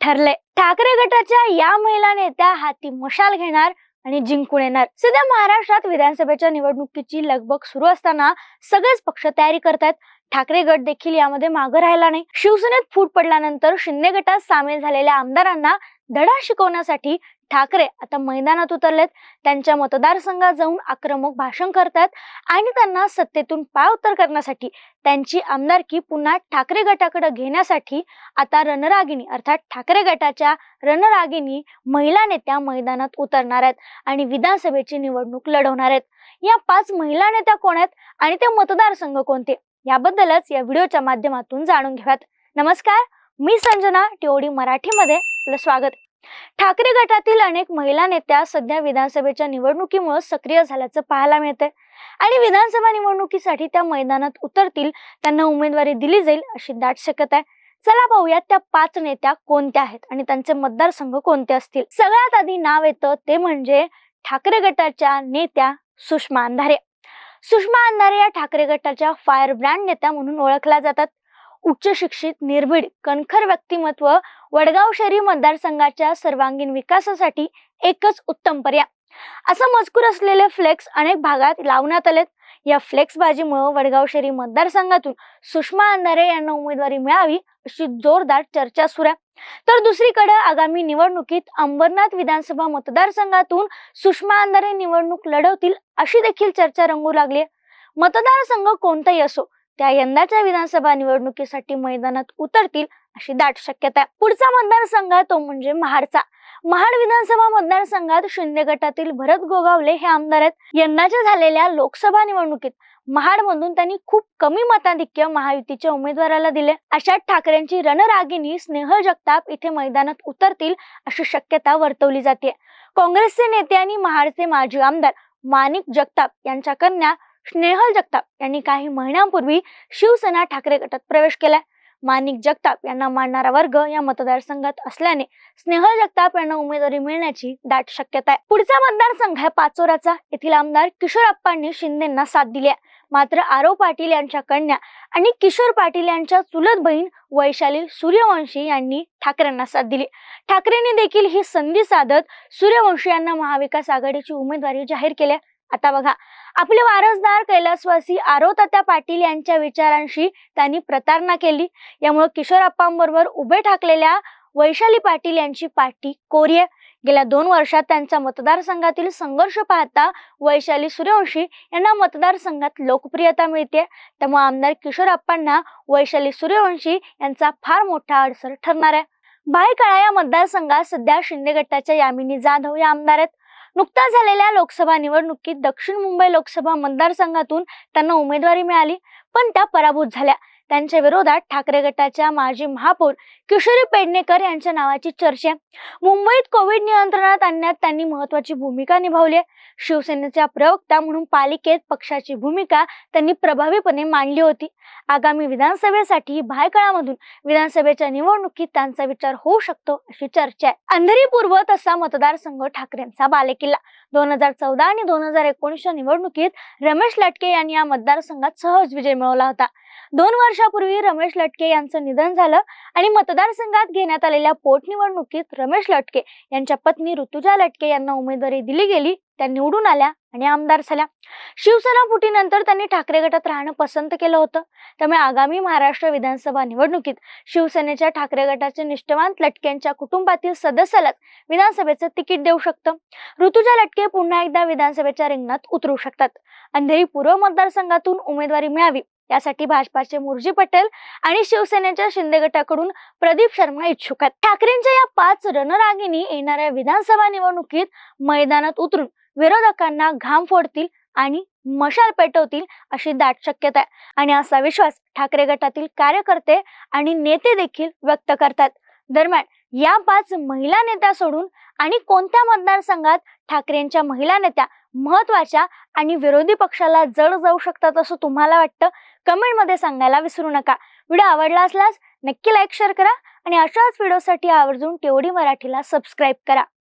ठरले ठाकरे गटाच्या या महिला नेत्या हाती मशाल घेणार आणि जिंकून येणार. सध्या महाराष्ट्रात विधानसभेच्या निवडणुकीची लगबग सुरू असताना सगळेच पक्ष तयारी करतात ठाकरे गट देखील यामध्ये मागं राहिला नाही. शिवसेनेत फूट पडल्यानंतर शिंदे गटात सामील झालेल्या आमदारांना धडा शिकवण्यासाठी ठाकरे आता मैदानात उतरलेत. त्यांच्या मतदारसंघात जाऊन आक्रमक भाषण करतात आणि त्यांना सत्तेतून पायउतार करण्यासाठी त्यांची आमदारकी पुन्हा ठाकरे गटाकडे घेण्यासाठी आता रणरागिणी अर्थात ठाकरे गटाच्या रणरागिणी महिला नेत्या मैदानात उतरणार आहेत आणि विधानसभेची निवडणूक लढवणार आहेत. या पाच महिला नेत्या कोण आहेत आणि ते मतदारसंघ कोणते? याबद्दलच या व्हिडिओच्या माध्यमातून जाणून घेऊयात. नमस्कार मी संजना टिओडी मराठीमध्ये. आपलं स्वागत. ठाकरे गटातील अनेक महिला नेत्या सध्या विधानसभेच्या निवडणुकीमुळे सक्रिय झाल्याचं पाहायला मिळतंय. आणि विधानसभा निवडणुकीसाठी त्या मैदानात उतरतील त्यांना उमेदवारी दिली जाईल अशी दाट शक्यता आहे. चला पाहूयात त्या पाच नेत्या कोणत्या आहेत आणि त्यांचे मतदारसंघ कोणते असतील. सगळ्यात आधी नाव येतं ते म्हणजे ठाकरे गटाच्या नेत्या सुषमा अंधारे. सुषमा अंधारे या ठाकरे गटाच्या फायर ब्रँड नेत्या म्हणून ओळखल्या जातात. उच्च शिक्षित निर्भीड कणखर व्यक्तिमत्व वडगाव शहरी मतदारसंघाच्या सर्वांगीण विकासासाठी एकच उत्तम पर्याय. असा मजकूर असलेले फ्लेक्स अनेक भागात लावण्यात आलेत. या फ्लेक्स बाजीमुळे वडगाव शहरी मतदारसंघातून सुषमा अंधारे यांना उमेदवारी मिळावी अशी जोरदार चर्चा सुरू आहे. तर दुसरीकडे आगामी निवडणुकीत अंबरनाथ विधानसभा मतदारसंघातून सुषमा अंधारे निवडणूक लढवतील अशी देखील चर्चा रंगू लागली मतदारसंघ कोणताही असो त्या यंदाच्या विधानसभा निवडणुकीसाठी मैदानात उतरतील अशी दाट शक्यता आहे. पुढचा मतदारसंघ तो म्हणजे महाडचा. महाड विधानसभा मतदारसंघात शिंदे गटातील भरत गोगावले हे आमदार आहेत. यंदाच्या झालेल्या लोकसभा निवडणुकीत महाड मधून त्यांनी खूप कमी मताधिक्य महायुतीच्या उमेदवाराला दिले. अशा ठाकरेंची रणरागिणी स्नेहल जगताप इथे मैदानात उतरतील अशी शक्यता वर्तवली जाते. काँग्रेसचे नेते आणि महाडचे माजी आमदार माणिक जगताप यांच्या कन्या स्नेहल जगताप यांनी काही महिन्यांपूर्वी शिवसेना ठाकरे गटात प्रवेश केलाय. माणिक जगताप यांना मानणारा वर्ग या मतदारसंघात असल्याने स्नेहल जगताप यांना उमेदवारी मिळण्याची दाट शक्यता आहे. पुढचा मतदारसंघ आहे पाचोराचा. येथील आमदार किशोर अप्पांनी शिंदेना साथ दिली आहे. मात्र आरव पाटील यांच्या कन्या आणि किशोर पाटील यांच्या चुलत बहीण वैशाली सूर्यवंशी यांनी ठाकरेंना साथ दिली ठाकरेंनी देखील ही संधी साधत सूर्यवंशी यांना महाविकास आघाडीची उमेदवारी जाहीर केली आहे. आता बघा आपले वारसदार कैलासवासी आरोतात्या पाटील यांच्या विचारांशी त्यांनी प्रतारणा केली. यामुळे किशोरप्पांबरोबर उभे ठाकलेल्या वैशाली पाटील यांची पाठी कोरी आहे गेल्या दोन वर्षात त्यांचा मतदारसंघातील संघर्ष पाहता वैशाली सूर्यवंशी यांना मतदारसंघात लोकप्रियता मिळते त्यामुळे आमदार किशोरप्पांना वैशाली सूर्यवंशी यांचा फार मोठा अडसर ठरणार आहे. भायखळा या मतदारसंघात सध्या शिंदे गटाच्या यामिनी जाधव या आमदार आहेत. नुकत्याच झालेल्या लोकसभा निवडणुकीत दक्षिण मुंबई लोकसभा मतदारसंघातून त्यांना उमेदवारी मिळाली पण त्या पराभूत झाल्या. त्यांच्या विरोधात ठाकरे गटाच्या माजी महापौर किशोरी पेडणेकर यांच्या नावाची चर्चा मुंबईत कोविड नियंत्रणात आणण्यात त्यांनी महत्वाची भूमिका निभावली आहे. शिवसेनेच्या प्रवक्ता म्हणून पालिकेत पक्षाची भूमिका त्यांनी प्रभावीपणे मांडली होती. आगामी विधानसभेसाठी भायखळामधून विधानसभेच्या निवडणुकीत त्यांचा विचार होऊ शकतो अशी चर्चा आहे. अंधेरी पूर्व तसा मतदारसंघ ठाकरेंचा बालेकिल्ला. दोन हजार चौदा आणि दोन हजार एकोणीसच्या निवडणुकीत रमेश लटके यांनी या मतदारसंघात सहज विजय मिळवला होता. दोन वर्ष वर्षापूर्वी रमेश लटके यांचं निधन झालं आणि मतदारसंघात घेण्यात आलेल्या पोटनिवडणुकीत रमेश लटके यांच्या पत्नी ऋतुजा लटके यांना उमेदवारी दिली गेली. त्या निवडून आल्या आणि आमदार झाल्या. शिवसेना फुटीनंतर त्यांनी ठाकरे गटात राहणं पसंत केलं होतं. त्यामुळे आगामी महाराष्ट्र विधानसभा निवडणुकीत शिवसेनेच्या ठाकरे गटाचे निष्ठवान लटकेंच्या कुटुंबातील सदस्यालाच विधानसभेचं तिकीट देऊ शकतं. ऋतुजा लटके पुन्हा एकदा विधानसभेच्या रिंगणात उतरू शकतात. अंधेरी पूर्व मतदारसंघातून उमेदवारी मिळावी यासाठी भाजपाचे मुरजी पटेल आणि शिवसेनेच्या शिंदे गटाकडून प्रदीप शर्मा इच्छुक आहेत. ठाकरेंच्या या पाच रणरागिणी येणाऱ्या विधानसभा निवडणुकीत मैदानात उतरून विरोधकांना घाम फोडतील आणि मशाल पेटवतील अशी दाट शक्यता आहे. आणि असा विश्वास ठाकरे गटातील कार्यकर्ते आणि नेते देखील व्यक्त करतात. दरम्यान या पाच महिला नेत्या सोडून आणि कोणत्या मतदारसंघात ठाकरेंच्या महिला नेत्या महत्त्वाच्या आणि विरोधी पक्षाला जड जाऊ शकतात असं तुम्हाला वाटतं? कमेंटमध्ये सांगायला विसरू नका. व्हिडिओ आवडला असल्यास नक्की लाईक शेअर करा आणि अशाच व्हिडिओसाठी आवर्जून टेवडी मराठीला सबस्क्राईब करा.